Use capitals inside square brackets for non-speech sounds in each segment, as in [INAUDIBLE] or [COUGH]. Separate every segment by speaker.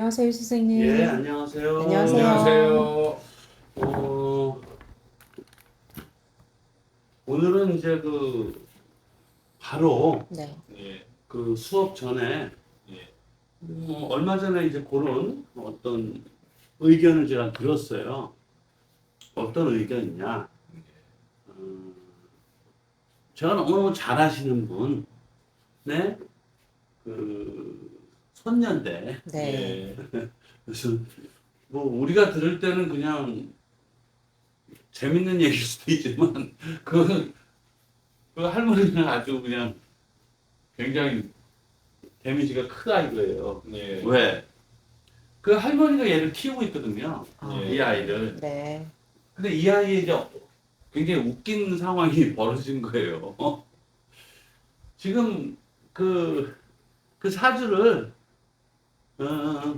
Speaker 1: 안녕하세요, 선생님.
Speaker 2: 예, 안녕하세요.
Speaker 1: 안녕하세요.
Speaker 3: 안녕하세요.
Speaker 2: 어, 오늘은 이제 그 바로
Speaker 1: 네.
Speaker 3: 예,
Speaker 2: 그 수업 전에
Speaker 3: 예,
Speaker 2: 어, 얼마 전에 이제 그런 어떤 의견을 제가 들었어요. 어떤 의견이냐? 어, 제가 너무 잘하시는 분, 네, 그 손년대.
Speaker 1: 네.
Speaker 3: 예,
Speaker 2: 그래서 뭐 우리가 들을 때는 그냥 재밌는 얘기일 수도 있지만 [LAUGHS] 그, 그 할머니는 아주 그냥 굉장히 데미지가 크다 이거예요.
Speaker 3: 예,
Speaker 2: 왜? 그 할머니가 얘를 키우고 있거든요.
Speaker 1: 아,
Speaker 3: 예.
Speaker 2: 이 아이를.
Speaker 1: 네.
Speaker 2: 근데 이 아이의 이제 굉장히 웃긴 상황이 [LAUGHS] 벌어진 거예요. 어? 지금 그, 그 사주를, 어,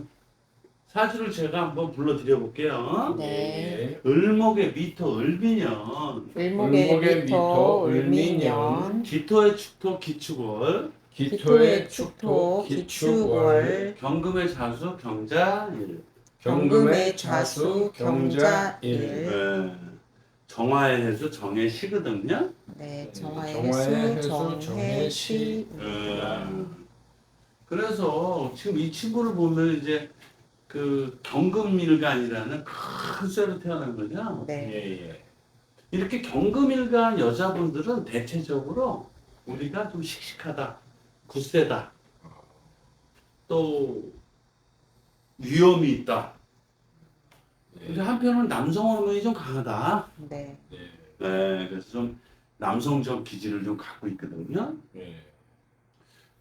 Speaker 2: 사주를 제가 한번 불러드려 볼게요.
Speaker 1: 네.
Speaker 2: 을목의 미토 을미년,
Speaker 1: 을목의
Speaker 3: 을목의
Speaker 1: 미토,
Speaker 3: 미토,
Speaker 1: 을미년,
Speaker 2: 기토의 축토 기축월,
Speaker 1: 기토의 축토, 기축월,
Speaker 2: 경금의 자수 경자일,
Speaker 1: 경금의 좌수, 경자일.
Speaker 2: 네. 정화의 해수 정의 시거든요.
Speaker 1: 네. 정화의
Speaker 3: 정화의
Speaker 1: 해수,
Speaker 3: 해수,
Speaker 1: 정해시.
Speaker 3: 정해시.
Speaker 2: 음. 그래서 지금 이 친구를 보면 이제 그 경금일간이라는 큰 쇠로 태어난 거죠.
Speaker 1: 네.
Speaker 3: 예, 예,
Speaker 2: 이렇게 경금일간 여자분들은 대체적으로 우리가 좀 씩씩하다, 굳세다, 또 위험이 있다. 근데
Speaker 3: 예,
Speaker 2: 한편으로는 남성 호르몬이 좀 강하다.
Speaker 1: 네.
Speaker 3: 예,
Speaker 2: 네, 그래서 좀 남성적 기질을 좀 갖고 있거든요.
Speaker 3: 예,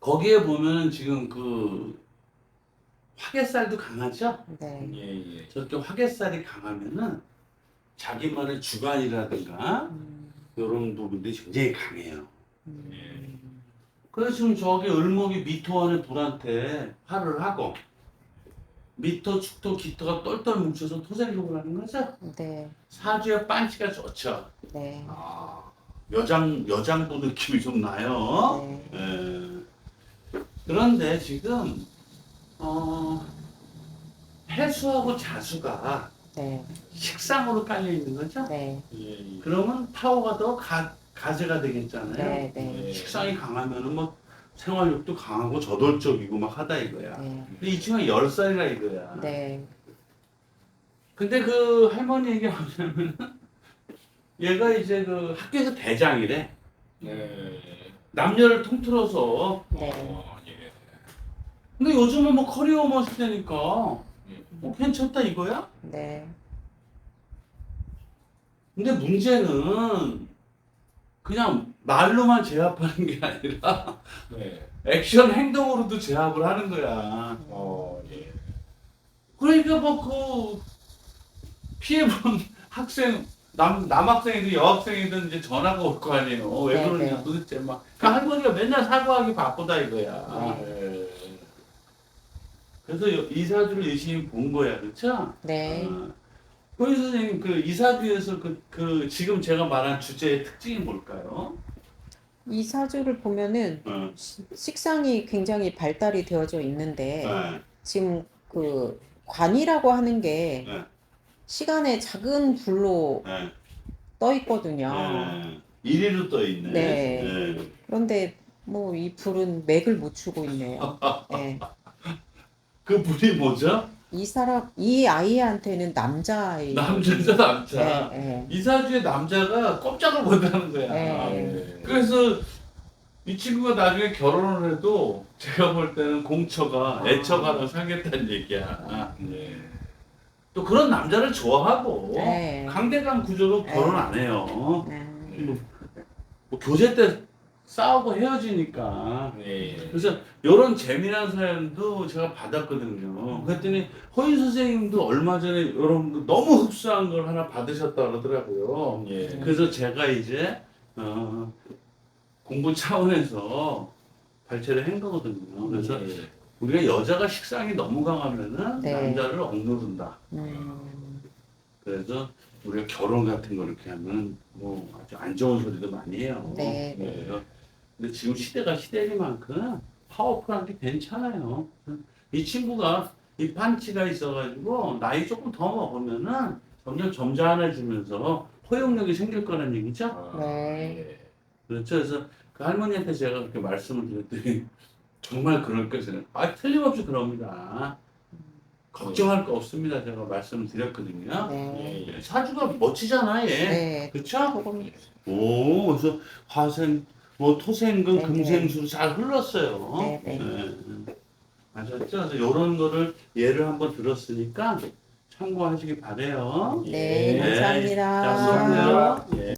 Speaker 2: 거기에 보면은 지금 그 화개살도 강하죠?
Speaker 1: 네.
Speaker 3: 예, 예,
Speaker 2: 저렇게 화개살이 강하면은 자기만의 주관이라든가
Speaker 1: 음,
Speaker 2: 이런 부분들이 굉장히 강해요.
Speaker 1: 음,
Speaker 2: 그래서 지금 저기 을목이 미토 안에 불한테 화를 하고 미토, 축토, 기토가 똘똘 뭉쳐서 토생목을 하는 거죠.
Speaker 1: 네.
Speaker 2: 사주의 반치가 좋죠.
Speaker 1: 네.
Speaker 2: 아, 여장 여장도 느낌이 좀 나요.
Speaker 1: 네.
Speaker 2: 예. 그런데 지금 어, 해수하고 자수가
Speaker 1: 네.
Speaker 2: 식상으로 깔려 있는 거죠.
Speaker 1: 네.
Speaker 3: 예, 예.
Speaker 2: 그러면 타워가 더 가, 가세가 되겠잖아요.
Speaker 1: 네. 네.
Speaker 3: 예.
Speaker 2: 식상이 강하면은 뭐 생활력도 강하고 저돌적이고 막 하다 이거야.
Speaker 1: 네.
Speaker 2: 근데 이 친구가 열 살이라 이거야.
Speaker 1: 네.
Speaker 2: 근데 그 할머니 얘기 뭐냐면은 [LAUGHS] 얘가 이제 그 학교에서 대장이래.
Speaker 3: 네.
Speaker 2: 남녀를 통틀어서.
Speaker 1: 네.
Speaker 3: 어, 예,
Speaker 2: 근데 요즘은 뭐 커리어 머 시대니까
Speaker 3: 예.
Speaker 2: 뭐 괜찮다 이거야?
Speaker 1: 네.
Speaker 2: 근데 문제는 그냥 말로만 제압하는 게 아니라
Speaker 3: 네.
Speaker 2: 액션 행동으로도 제압을 하는 거야.
Speaker 3: 어, 예.
Speaker 2: 그러니까 뭐그 피해본 [LAUGHS] 학생 남 남학생이든 여학생이든 이제 전화가 올 거 아니에요. 왜
Speaker 1: 네,
Speaker 2: 그러냐
Speaker 1: 네.
Speaker 2: 도대체 막. 그 할머니가 맨날 사과하기 바쁘다 이거야.
Speaker 3: 아, 예.
Speaker 2: 그래서 여- 이사주를 열심히 본 거야, 그렇죠?
Speaker 1: 네.
Speaker 2: 호인 선생님 그 이사주에서 그, 그 지금 제가 말한 주제의 특징이 뭘까요?
Speaker 1: 이 사주를 보면은
Speaker 2: 어.
Speaker 1: 시- 식상이 굉장히 발달이 되어져 있는데
Speaker 2: 네.
Speaker 1: 지금 그 관이라고 하는 게
Speaker 2: 네.
Speaker 1: 시간에 작은 불로
Speaker 2: 네.
Speaker 1: 떠 있거든요.
Speaker 2: 네. 이리로 떠 있네.
Speaker 1: 네. 그런데 뭐 이 불은 맥을 못 추고 있네요. 네.
Speaker 2: 그 불이 뭐죠?
Speaker 1: 이 사람 이 아이한테는 남자아이.
Speaker 2: 남자죠, 남자.
Speaker 1: 네, 네.
Speaker 2: 이사주의 남자가 꼼짝을 못하는 거야.
Speaker 1: 네.
Speaker 3: 아, 예.
Speaker 2: 그래서 이 친구가 나중에 결혼을 해도 제가 볼 때는 공처가 애처가를 사겠다는 얘기야.
Speaker 3: 예.
Speaker 2: 또 그런 남자를 좋아하고
Speaker 1: 네.
Speaker 2: 강대강 구조로
Speaker 1: 네.
Speaker 2: 결혼 안 해요.
Speaker 1: 네.
Speaker 2: 뭐, 뭐 교제 때 싸우고 헤어지니까.
Speaker 3: 예.
Speaker 2: 그래서 이런 재미난 사연도 제가 받았거든요. 그랬더니 허인 선생님도 얼마 전에 이런 너무 흡수한 걸 하나 받으셨다 그러더라고요.
Speaker 3: 예.
Speaker 2: 그래서 제가 이제 어, 공부 차원에서 발췌를 한 거거든요. 그래서
Speaker 3: 예.
Speaker 2: 우리가 여자가 식상이 너무 강하면은
Speaker 1: 네.
Speaker 2: 남자를 억누른다.
Speaker 1: 음,
Speaker 2: 그래서 우리가 결혼 같은 거 이렇게 하면 뭐 아주 안 좋은 소리도 많이 해요.
Speaker 1: 네.
Speaker 2: 그래서 근데 지금 시대가 시대니만큼 파워풀한 게 괜찮아요. 이 친구가 이 판치가 있어가지고 나이 조금 더 먹으면은 점점 점잖아지면서 포용력이 생길 거라는 얘기죠.
Speaker 3: 아,
Speaker 1: 네.
Speaker 3: 예.
Speaker 2: 그렇죠. 그래서 그 할머니한테 제가 그렇게 말씀을 드렸더니 정말 그럴 것을 아 틀림없이 그럽니다. 걱정할 거 없습니다. 제가 말씀을 드렸거든요.
Speaker 1: 네.
Speaker 3: 예, 예.
Speaker 2: 사주가 멋지잖아, 얘.
Speaker 1: 네.
Speaker 2: 그렇죠?
Speaker 1: 조금
Speaker 2: 오, 그래서 화생, 뭐 토생금,
Speaker 1: 네,
Speaker 2: 금생수 잘 흘렀어요.
Speaker 1: 네, 네.
Speaker 2: 네. 아셨죠? 그래서 이런 거를 예를 한번 들었으니까 참고하시기 바래요.
Speaker 1: 네,
Speaker 3: 네.
Speaker 1: 감사합니다.
Speaker 2: 자, 수고하세요. 예.